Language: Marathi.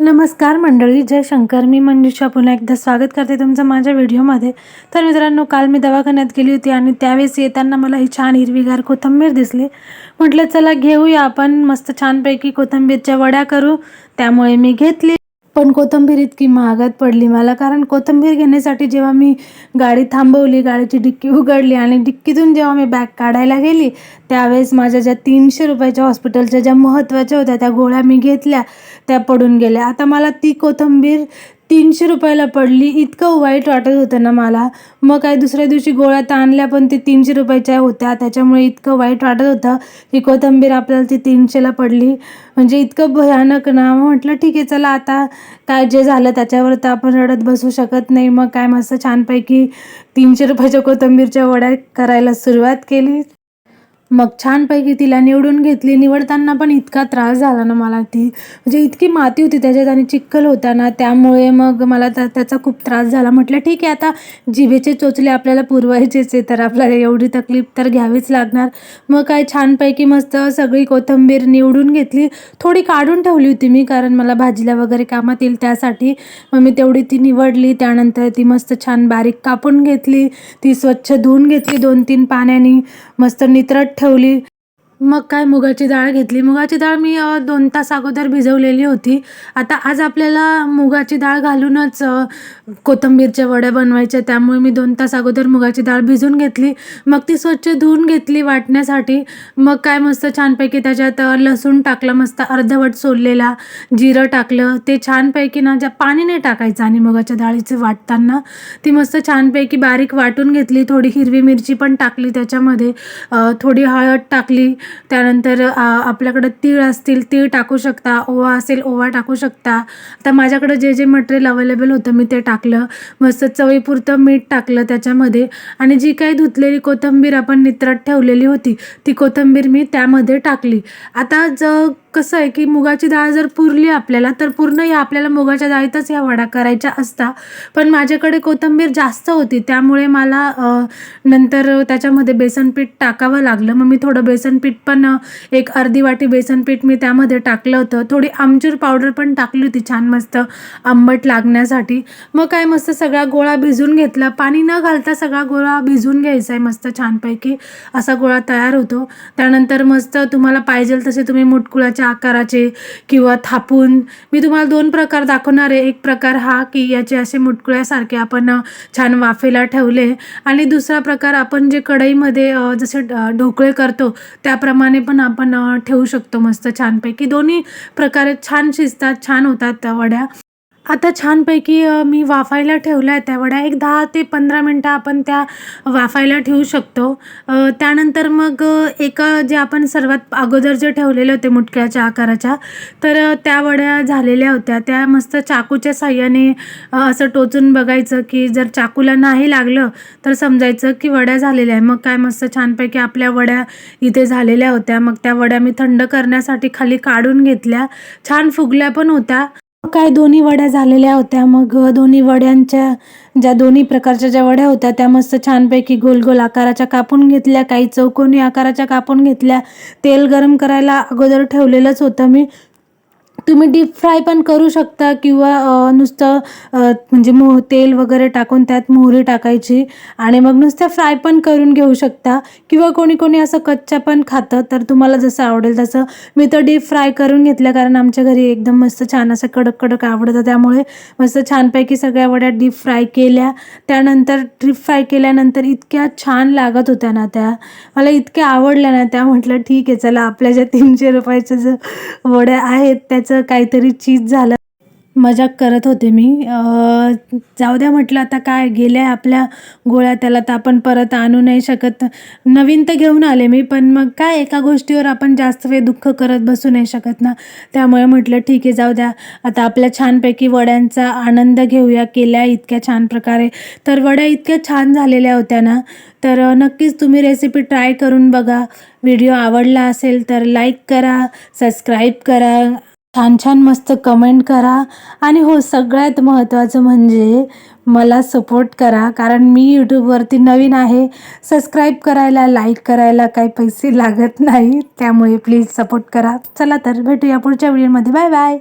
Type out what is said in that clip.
नमस्कार मंडळी जय शंकर. मी मंजुषा. पुन्हा एकदा स्वागत करते तुमचं माझ्या व्हिडिओमध्ये. तर मित्रांनो काल मी दवाखान्यात गेली होती आणि त्यावेळेस येताना मला ही छान हिरवीगार कोथिंबीर दिसली. म्हटलं चला घेऊया आपण. मस्त छानपैकी कोथिंबीरच्या वड्या करू. त्यामुळे मी घेतली. पण कोथिंबीर इतकी महागात पडली मला. कारण कोथिंबीर घेण्यासाठी जेव्हा मी गाडी थांबवली गाडीची डिक्की उघडली आणि डिक्कीतून जेव्हा मी बॅग काढायला गेली त्यावेळेस माझ्या ज्या तीनशे रुपयाच्या हॉस्पिटलच्या ज्या महत्त्वाच्या होत्या त्या गोळ्या मी घेतल्या त्या पडून गेल्या. आता मला ती कोथिंबीर तीनशे रुपयाला पडली. इतकं वाईट वाटत होतं ना मला. मग काय दुसऱ्या दिवशी गोळ्या तर आणल्या पण ते तीनशे रुपयाच्या होत्या. त्याच्यामुळे इतकं वाईट वाटत होतं की कोथिंबीर आपल्याला ती तीनशेला पडली. म्हणजे इतकं भयानक ना. मग म्हटलं ठीक आहे चला आता काय जे झालं त्याच्यावर तर आपण रडत बसू शकत नाही. मग काय मस्त छानपैकी तीनशे रुपयाच्या कोथिंबीरच्या वड्या करायला सुरुवात केली. मग छानपैकी तिला निवडून घेतली. निवडताना पण इतका त्रास झाला ना मला ती. म्हणजे इतकी माती होती त्याच्यात आणि चिखल होता ना त्यामुळे मग मला त्या त्याचा खूप त्रास झाला. म्हटलं ठीक आहे आता जिभेचे चोचले आपल्याला पुरवायचेच आहे तर आपल्याला एवढी तकलीफ तर घ्यावीच लागणार. मग काय छानपैकी मस्त सगळी कोथिंबीर निवडून घेतली. थोडी काढून ठेवली होती मी कारण मला भाजीला वगैरे कामात येईल त्यासाठी. मग मी तेवढी ती निवडली. त्यानंतर ती मस्त छान बारीक कापून घेतली. ती स्वच्छ धुवून घेतली दोन तीन पाण्याने. मस्त नित्रट ठेवली. मग काय मुगाची डाळ घेतली. मुगाची डाळ मी दोन तास अगोदर भिजवलेली होती. आता आज आपल्याला मुगाची डाळ घालूनच अ, वडे वड्या बनवायच्या. त्यामुळे मी दोन तास अगोदर मुगाची डाळ भिजून घेतली. मग ती स्वच्छ धुवून घेतली वाटण्यासाठी. मग काय मस्त छानपैकी त्याच्यात लसूण टाकलं मस्त अर्धवट सोललेला जिरं टाकलं. ते छानपैकी ना ज्या पाणी नाही टाकायचं आणि मुगाच्या डाळीचं वाटताना ती मस्त छानपैकी बारीक वाटून घेतली. थोडी हिरवी मिरची पण टाकली त्याच्यामध्ये. थोडी हळद टाकली. त्यानंतर आपल्याकडं तीळ असतील तीळ टाकू शकता ओवा असेल ओवा टाकू शकता. आता माझ्याकडं जे जे मटेरियल अवेलेबल होतं मी ते टाकलं. मस्त चवीपुरतं मीठ टाकलं त्याच्यामध्ये. आणि जी काही धुतलेली कोथिंबीर आपण नित्रात ठेवलेली होती ती कोथिंबीर मी त्यामध्ये टाकली. आता ज कसं आहे की मुगाची डाळ जर पुरली आपल्याला तर पूर्ण या आपल्याला मुगाच्या डाळीतच ह्या वडा करायच्या असता. पण माझ्याकडे कोथिंबीर जास्त होती त्यामुळे मला नंतर त्याच्यामध्ये बेसन पीठ टाकावं लागलं. मग मी थोडं बेसन पीठ पण एक अर्धी वाटी बेसन पीठ मी त्यामध्ये टाकलं होतं. थोडी आमचूर पावडर पण टाकली होती छान मस्त आंबट लागण्यासाठी. मग काय मस्त सगळा गोळा भिजून घेतला. पाणी न घालता सगळा गोळा भिजून घ्यायचा आहे मस्त छानपैकी. असा गोळा तयार होतो. त्यानंतर मस्त तुम्हाला पाहिजे तसे तुम्ही मुटकुळाच्या आकाराचे किंवा थापून. मी तुम्हाला दोन प्रकार दाखवणार आहे. एक प्रकार हा की याचे असे मुटकुळ्यासारखे आपण छान वाफेला ठेवले. आणि दुसरा प्रकार आपण जे कढईमध्ये जसे ढोकळे करतो त्या त्याप्रमाणे पण आपण ठेवू शकतो मस्त छानपैकी. दोन्ही प्रकारे छान शिजतात छान होतात त्या वड्या. आता छानपैकी मी वाफायला ठेवल्या आहेत त्या वड्या. एक दहा ते पंधरा मिनटं आपण त्या वाफायला ठेवू शकतो. त्यानंतर मग एका जे आपण सर्वात अगोदर जे ठेवलेले होते मुटक्याच्या आकाराच्या तर त्या वड्या झालेल्या होत्या. त्या मस्त चाकूच्या साह्याने असं टोचून बघायचं की जर चाकूला नाही लागलं तर समजायचं की वड्या झालेल्या आहे मग काय मस्त छानपैकी आपल्या वड्या इथे झालेल्या होत्या. मग त्या वड्या मी थंड करण्यासाठी खाली काढून घेतल्या. छान फुगल्या पण होत्या. काय दोन्ही वड्या झालेल्या होत्या मग दोन्ही वड्यांच्या ज्या दोन्ही प्रकारच्या ज्या वड्या होत्या त्या मस्त छानपैकी गोल गोल आकाराच्या कापून घेतल्या काही चौकोनी आकाराच्या कापून घेतल्या. तेल गरम करायला अगोदर ठेवलेलंच होतं मी. तुम्ही डीप फ्राय पण करू शकता किंवा नुसतं म्हणजे मोह तेल वगैरे टाकून त्यात मोहरी टाकायची आणि मग नुसतं फ्राय पण करून घेऊ शकता. किंवा कोणी कोणी असं कच्च्या पण खातं तर तुम्हाला जसं आवडेल तसं. मी तर डीप फ्राय करून घेतलं कारण आमच्या घरी एकदम मस्त छान असं कडक कडक आवडतं. त्यामुळे मस्त छानपैकी सगळ्या वड्या डीप फ्राय केल्या. त्यानंतर डीप फ्राय केल्यानंतर इतक्या छान लागत होत्या ना त्या. मला इतक्या आवडल्या ना त्या. म्हटलं ठीक आहे चला आपल्या ज्या तीनशे रुपयाच्या ज्या वड्या आहेत त्याचं काहीतरी चीज झालं. मजाक करत होते मी. जाऊ द्या म्हटलं आता काय गेल्या आपल्या गोळ्या त्याला तर आपण परत आणू नाही शकत. नवीन तर घेऊन आले मी पण मग काय एका गोष्टीवर आपण जास्त वेळ दुःख करत बसू नाही शकत ना? त्यामुळे म्हटलं ठीक आहे जाऊ द्या आता आपल्या छानपैकी वड्यांचा आनंद घेऊया केल्या इतक्या छान प्रकारे. तर वड्या इतक्या छान झालेल्या होत्या ना? तर नक्कीच तुम्ही रेसिपी ट्राय करून बघा. व्हिडिओ आवडला असेल तर लाईक करा सबस्क्राईब करा. छान छान मस्त कमेंट करा. आणि हो सगळ्यात महत्त्वाचं म्हणजे मला सपोर्ट करा. कारण मी यूट्यूबवरती नवीन आहे. सबस्क्राईब करायला लाईक करायला काही पैसे लागत नाही. त्यामुळे प्लीज सपोर्ट करा. चला तर भेटूया पुढच्या व्हिडिओमध्ये बाय बाय